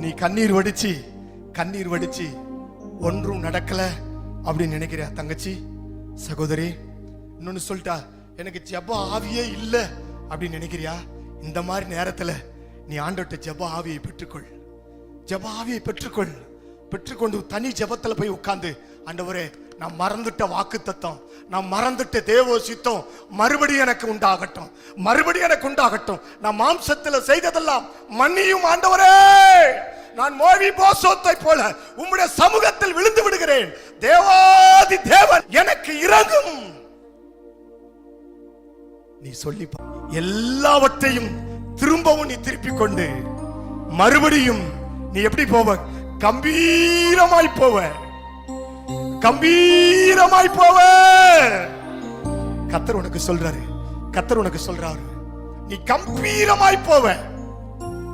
நீ கண்ணீர் வடிச்சு கண்ணீர் வடிச்சு ஒன்றும் நடக்கல அப்படின்னு நினைக்கிறியா தங்கச்சி சகோதரி இன்னொன்னு சொல்லிட்டா எனக்கு ஜப ஆவியே இல்ல அப்படின்னு நினைக்கிறியா? இந்த மாதிரி நேரத்துல நீ ஆண்டோட்ட ஜப ஆவியை பெற்றுக்கொள். ஜெப ஆவியை பெற்றுக்கொள். பெற்றுக்கொண்டு தனி ஜெபத்துல போய் உட்கார்ந்து ஆண்டவரே நான் மறந்துட்ட வாக்கு தத்தம் நான் மறந்துட்ட தேவ சித்தம் மறுபடியும் எனக்கு உண்டாகட்டும். மறுபடியும் எனக்கு உண்டாகட்டும். நான் மாம்சத்துல செய்ததெல்லாம் மன்னியும் ஆண்டவரே. நான் மோவி போசோத்தை போல உம்முடைய சமூகத்தில் விழுந்து விடுகிறேன். தேவாதி தேவன் எனக்கு இறங்கும். நீ சொல்லி எல்லாவற்றையும் திரும்பவும் நீ திருப்பிக் கொண்டு மறுபடியும் நீ எப்படி போவ? கம்பீரமாய் போவ. கம்பீரமாய் போவ கத்தர் உனக்கு சொல்றாரு. கத்தர் உனக்கு சொல்றாரு. நீ கம்பீரமாய் போவ